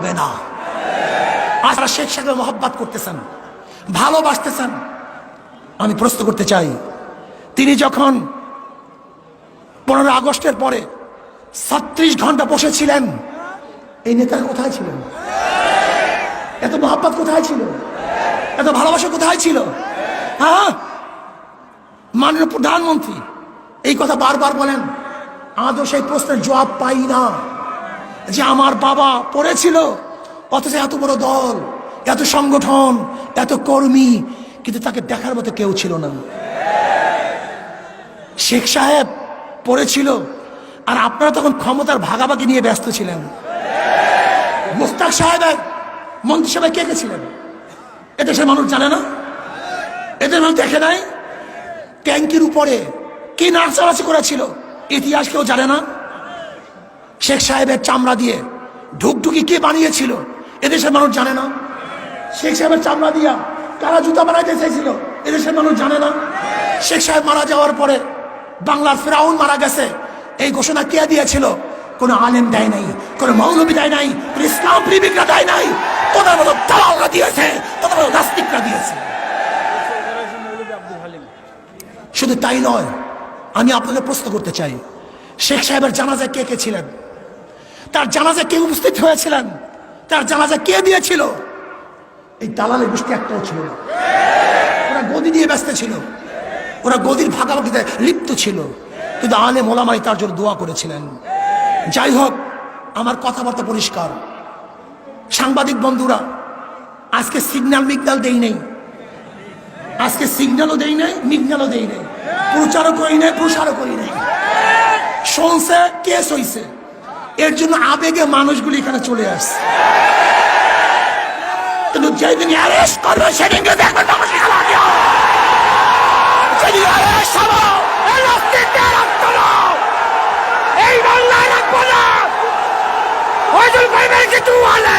হবে না। আপনারা শেখ সাহেবের মহব্বত করতেছেন, ভালোবাসতেছেন। আমি প্রশ্ন করতে চাই, তিনি যখন পনেরো আগস্টের পরে ছত্রিশ ঘণ্টা বসেছিলেন, এই নেতারা কোথায় ছিলেন? এত মহাব্বত কোথায় ছিল? এত ভালোবাসা কোথায় ছিল? হ্যাঁ? মাননীয় প্রধানমন্ত্রী, এই কথা বারবার বলেন আজও সেই প্রশ্নের জবাব পাই না। যে আমার বাবা পড়েছিল। অথচ এত বড় দল, এত সংগঠন, এত কর্মী, কিন্তু তাকে দেখার মতো কেউ ছিল না। শেখ সাহেব পড়েছিল, আর আপনারা তখন ক্ষমতার ভাগাভাগি নিয়ে ব্যস্ত ছিলেন। মুস্তাক সাহেবের মন্ত্রিসভায় কে কে ছিলেন? এদেশের মানুষ জানে না? এদের মানুষ দেখে নাই? ট্যাঙ্কির উপরে কি নাচানাচি করেছিল? ইতিহাস কেউ জানে না? শেখ সাহেবের চামড়া দিয়ে ঢুকঢুকি কে বানিয়েছিল? এদেশের মানুষ জানে না। শেখ সাহেবের চামড়া দিয়া কারা জুতা বানাইতে চাইছিল? এদেশের মানুষ জানে না। শেখ সাহেব মারা যাওয়ার পরে বাংলার ফেরাউন মারা গেছে। এই ঘোষণা কে দিয়েছিল? কোনো আলেম দেয় নাই, কোনো মৌলবী দেয় নাই, কোনো ইসলাম প্রেমিকরা দেয় নাই। তোদের মতো দালালরা দিয়েছে তোদের মতো নাস্তিকরা দিয়েছে। শুধু তাই নয়, আমি আপনাকে প্রশ্ন করতে চাই। শেখ সাহেবের জানাজায় কে কে ছিলেন? তার জানাজা কে উপস্থিত হয়েছিলেন? তার জানাজা কে দিয়েছিল? এই দালালের গোষ্ঠী একটাও ছিল না। ওরা গদি দিয়ে ব্যস্ত ছিল। ওরা গদির ভাগাভাগিতে লিপ্ত ছিল। কিন্তু আলে মোলামাই তার জন্য দোয়া করেছিলেন। যাই হোক, আমার কথাবার্তা পরিষ্কার। সাংবাদিক বন্ধুরা, আজকে সিগন্যাল মিগনাল দেই নেই। আজকে সিগন্যালও দেই নাই, মিগনালও দেই নাই। প্রচারও করি নাই, প্রসারও করি নাই। শুনছে কেস হইছে। এর জন্য আবেগে মানুষগুলি এখানে চলে আসছে। কিন্তু যেদিন অ্যারেস্ট করবে সেদিনকে দেখবেন মানুষ এখানে আগে হবে। যেদিন arrest হব, এই অস্তিত্বের রক্ত নাও। এই বাংলায় রাখব না। হয়তো ভাইবের কিছু হলে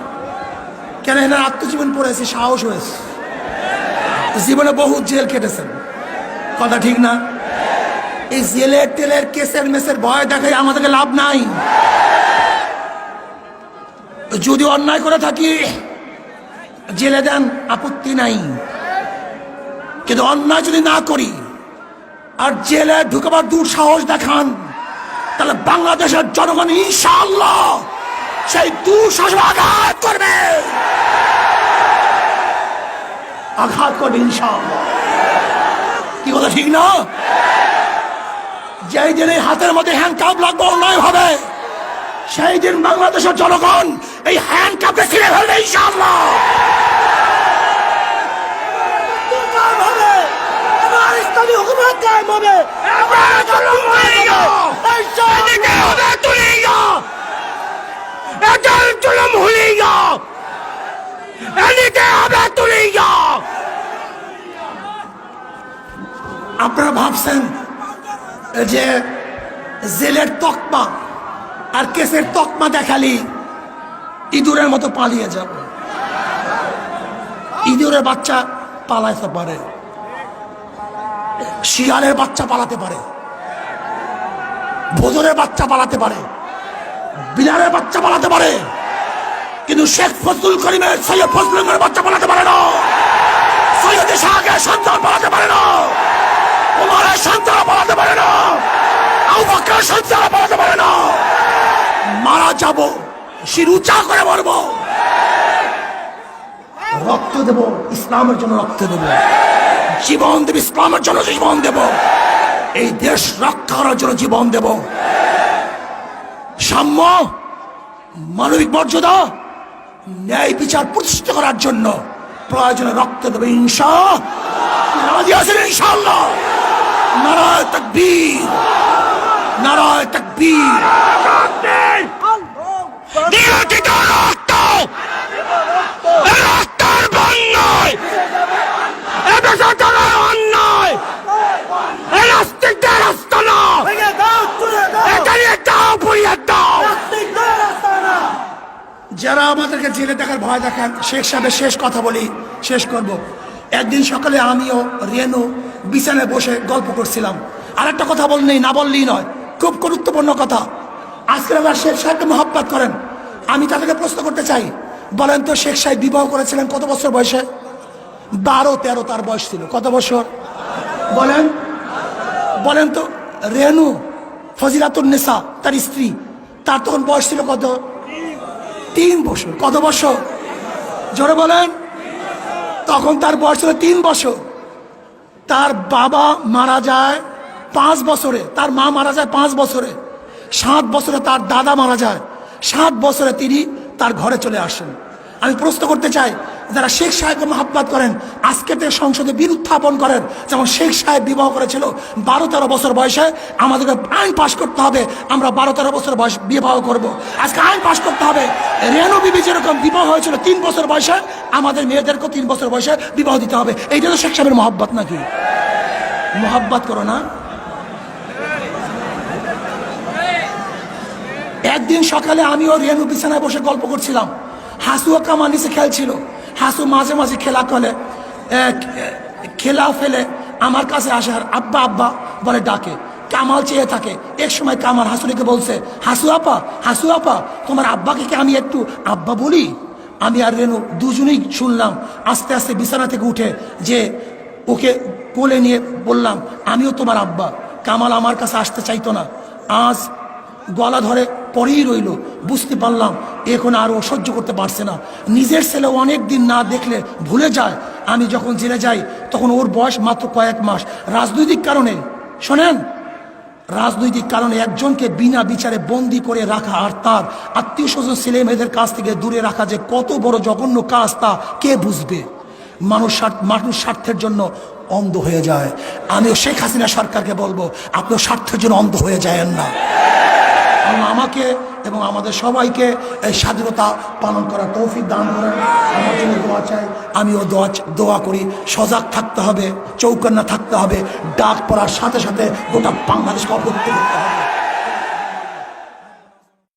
কেন এনার আত্মজীবন পড়েছে? সাহস হয়েছে। জীবনে বহু জেল কেটেছেন কথা ঠিক না? এই জেলের টেলের কেসের মেসের ভয় দেখাই আমাদেরকে লাভ নাই। যদি অন্যায় করে থাকি, জেলে দেন, আপত্তি নাই। কিন্তু অন্যায় যদি না করি, আর জেলে ঢুকাবার দূর সাহস দেখান, তাহলে বাংলাদেশের জনগণ ইনশাআল্লাহ সেই দুঃসাহস আঘাত করবে। আঘাত করবে ইনশাআল্লাহ। কি কথা, ঠিক না? যেই দিন এই হাতের মধ্যে হ্যান্ড কাপ লাগবে, অন্যায় হবে। সেই দিন বাংলাদেশের জনগণ এই হ্যান্ড কাপে ছিঁড়ে ফেলবে ইনশাআল্লাহ। ইসলামী হুকুমত কায়েম হবে। আপনারা ভাবছেন যে জেলের তকমা আর কেসের তকমা দেখালি ইঁদুরের মতো পালিয়ে যাব। ইঁদুরের বাচ্চা পালাইতে পারে, শিয়ালের বাচ্চা পালাতে পারে ভোজনের বাচ্চা পালাতে পারে, বিলালের বাচ্চা পালাতে পারে, কিন্তু শেখ ফজলুল করিমের, সৈয়দ ফজলুল করিমের বাচ্চা পালাতে পারে না। সৈয়দ শাহের সন্তান পালাতে পারে না। মারা যাব, শির উঁচা করে মরবো। রক্ত দেব, ইসলামের জন্য রক্ত দেব। জীবন দেব, ইসলামের জন্য জীবন দেব। এই দেশ রক্ষা করার জন্য জীবন দেব। সাম্য, মানবিক মর্যাদা, ন্যায় বিচার প্রতিষ্ঠিত করার জন্য প্রয়োজনে রক্ত দেবে ইনশা ইনশাল্লাহ নারায় তকবীর নারায় তকবীর। নিয়োজিত রক্ত রক্তের বন্যায় এদেশে চলার অন্যায়, এ রাস্তা না এখানে দাও। যারা আমাদেরকে জেলে দেখার ভয় দেখান, শেখ সাহেবের শেষ কথা বলি, শেষ করব। একদিন সকালে আমিও, রেনু বিছানায় বসে গল্প করছিলাম। আর একটা কথা বল নেই, না বললেই নয়। খুব গুরুত্বপূর্ণ কথা। আজকে আমরা শেখ সাহেবকে মহাব্বাত করেন। আমি তাদেরকে প্রশ্ন করতে চাই। বলেন তো শেখ সাহেব বিবাহ করেছিলেন কত বছর বয়সে? বারো, তেরো তার বয়স ছিল। কত বছর? বলেন। বলেন তো, রেনু ফজিলাতুন নেসা, তার স্ত্রী, তার তখন বয়স ছিল কত? তিন বছর। কত বছর? জোরে বলেন। তখন তার বয়স ছিল তিন বছর। তার বাবা মারা যায় পাঁচ বছরে, তার মা মারা যায় পাঁচ বছরে, সাত বছরে তার দাদা মারা যায়, সাত বছরে তিনি তার ঘরে চলে আসেন। আমি প্রশ্ন করতে চাই যারা শেখ সাহেবকে মহাব্বাত করেন আজকে থেকে সংসদে বিল উত্থাপন করেন, যেমন শেখ সাহেব বিবাহ করেছিল বারো তেরো বছর বয়সে, আমাদেরকে আইন পাশ করতে হবে, আমরা বারো তেরো বছর বয়স বিবাহ করব। আজকে আইন পাশ করতে হবে। রেনু বিবি যেরকম বিবাহ হয়েছিল তিন বছর বয়সে, আমাদের মেয়েদেরকেও তিন বছর বয়সে বিবাহ দিতে হবে। এইটা তো শেখ সাহেবের মহাব্বাত নাকি? মহাব্বাত করো না। একদিন সকালে আমিও রেনু বিছানায় বসে গল্প করছিলাম। হাসুয়া কামা নিচে খেলছিল। হাসু মাঝে মাঝে খেলা করে খেলা ফেলে, আমার কাছে আসে আর আব্বা আব্বা বলে ডাকে, কামাল চেয়ে থাকে। এক সময় কামাল হাসুরিকে বলছে, হাসু আপা হাসু আপা, তোমার আব্বাকে কি আমি একটু, আব্বা বলি? আমি আর রেনু দুজনেই শুনলাম, আস্তে আস্তে বিছানা থেকে উঠে যে ওকে কোলে নিয়ে বললাম, আমিও তোমার আব্বা। কামাল আমার কাছে আসতে চাইতো না। আজ গলা ধরে পরেই রইল। বুঝতে পারলাম, এখন আর সহ্য করতে পারছে না। নিজের ছেলে অনেক দিন না দেখলে ভুলে যায়। আমি যখন জেলে যাই, তখন ওর বয়স মাত্র কয়েক মাস। রাজনৈতিক কারণে, শোনেন, রাজনৈতিক কারণে একজনকে বিনা বিচারে বন্দি করে রাখা আর তার আত্মীয় স্বজন ছেলে মেয়েদের কাছ থেকে দূরে রাখা যে কত বড় জঘন্য কাজ তা কে বুঝবে? মানুষ মানুষ স্বার্থের জন্য অন্ধ হয়ে যায়। আমিও শেখ হাসিনা সরকারকে বলব, আপনিও স্বার্থের জন্য অন্ধ হয়ে যায়েন না। আল্লাহ আমাকে এবং আমাদের সবাইকে এই স্বাধীনতা পালন করার তৌফিক দান করেন। আমার জন্য দোয়া চাই। আমিও দোয়া দোয়া করি। সজাগ থাকতে হবে, চৌকান্না থাকতে হবে। ডাক পড়ার সাথে সাথে গোটা বাংলাদেশকে অপত্য করতে হবে